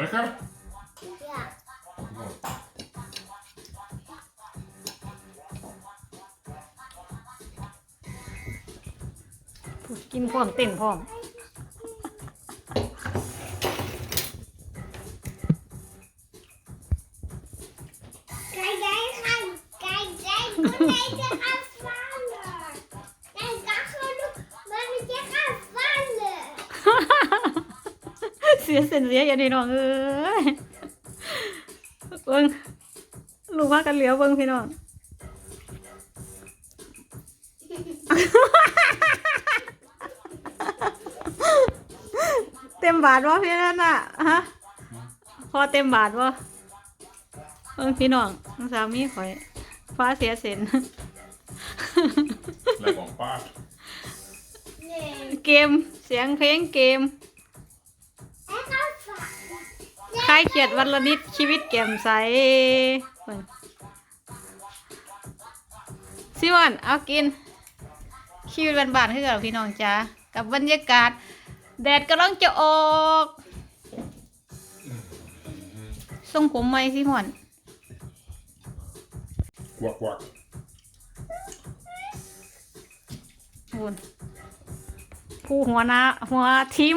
Lekker? Ja. Mooi. กินพร้อมเต้นพร้อม Kijk, jij gaat. สียเส้นเสียอย่าดีน้องเอ้ยเบิ่งลูกว่ากันเหลียวเบิ่งพี่น้องเต็มบาทวะพี่นั่นน่ะฮะพอเต็มบาทวะเบิ่งพี่น้องน้องสามีข่อยฟ้าเสียเส้น Lekker een paard. Nee. เกมเสียงเพลงเกม vallen. ใครเขียดวันละนิดชีวิตแจ่มใสเบิ่งซิมอนเอากินชีวิตบ้านๆคือกับพี่น้องจ้ากับบรรยากาศ แดดกำลังจะออกทรงผมไหมซิมอน Kwak, kwak. พูนผู้หัวหน้าหัวทีม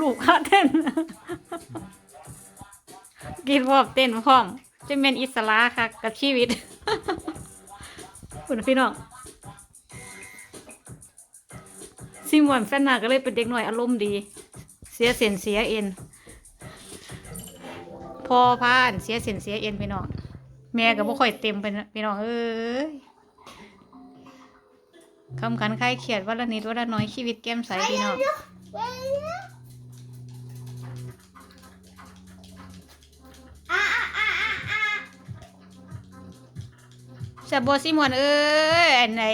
ลูกค้าเต้น กินพร้อมเต้นพร้อมจะเป็นอิสระค่ะกับชีวิตคุณพี่น้องซิมวอนแฟนนาก็เลยเป็นเด็กหน่อยอารมณ์ดี เสียเสียนเสียเอ็น พอพานเสียเสียนเสียเอ็นพี่น้องแม่ก็บ่ค่อยเต็มไปนพี่น้องเอ้ยคำขันคลายเครียดวันละนิดวันละน้อยชีวิตแก้มใสพี่น้อง ซ่บบ่ซิมอนเอ้ยอันไหน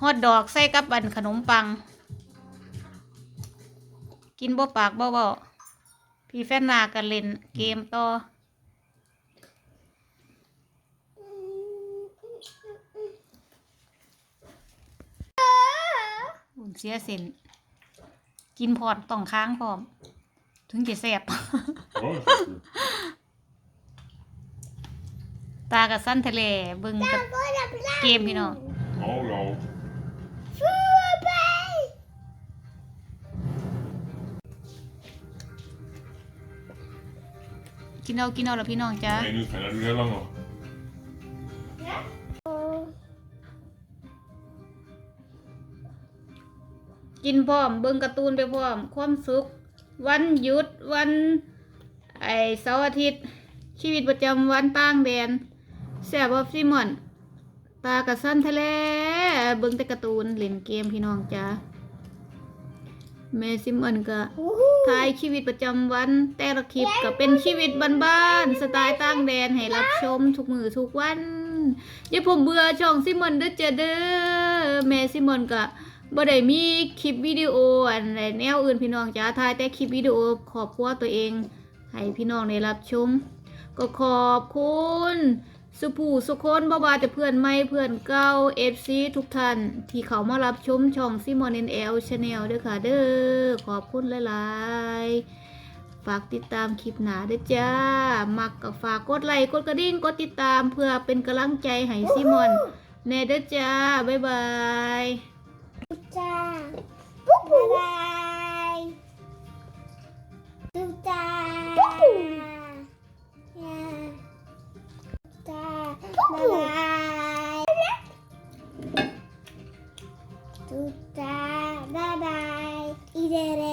ฮอทดอกใส่กับอันขนมปัง กินบ่ปากบ่เว้าพี่แฟนนากันเล่นเกมต่อเสียเส้นกินพอดต้องค้างพร้อม ถึงจะแซ่บ ตากับสั้นทะเลเบิ่งกับ Voor de blauw. เกมพี่น้อง Hallo. Voorbij. กินเอากินเอาละพี่น้องจ้า Nee, nu gaan dat duurt heel lang nog. Ja? Oh. กินพร้อมเบิ่งการ์ตูนไปพร้อม ความสุข วันหยุดวัน ไอเสาร์อาทิตย์ ชีวิตประจำวันต่างแดน แซ่บบ่ซิมอน ตากับสั้นทะเลเบิ่งแต่การ์ตูนเล่นเกมพี่น้องจ้าแม่ซิมอนก็ถ่ายชีวิตประจำวัน แต่ละคลิปก็เป็นชีวิตบ้านๆสไตล์ต่างแดนให้รับชมทุกมือทุกวันอย่าผมเบื่อช่องซิมอนเด้อเจอเด้อแม่ซิมอนก็บ่ได้มีคลิปวิดีโออันใดแนวอื่นพี่น้องจ้าถ่ายแต่คลิปวิดีโอขอบครัวตัวเองให้พี่น้องได้รับชม ก็ขอบคุณ สุภูสุคนบ่าวาจะเพื่อนใหม่เพื่อนเก่า FC ทุกท่าน ที่เขามารับชมช่องซิมอนเอ็นเอลชาแนลด้อค่ะเด้อขอบคุณหลายๆ ฝากติดตามคลิปหนาด้วยจ้า มักกับฝากกดไลค์กดกระดิ่งกดติดตามเพื่อเป็นกำลังใจให้ซิมอนแน่เด้อจ้า บ๊ายบาย Tuta. Bye bye. Tuta. Ja. to ta bye bye. Idere.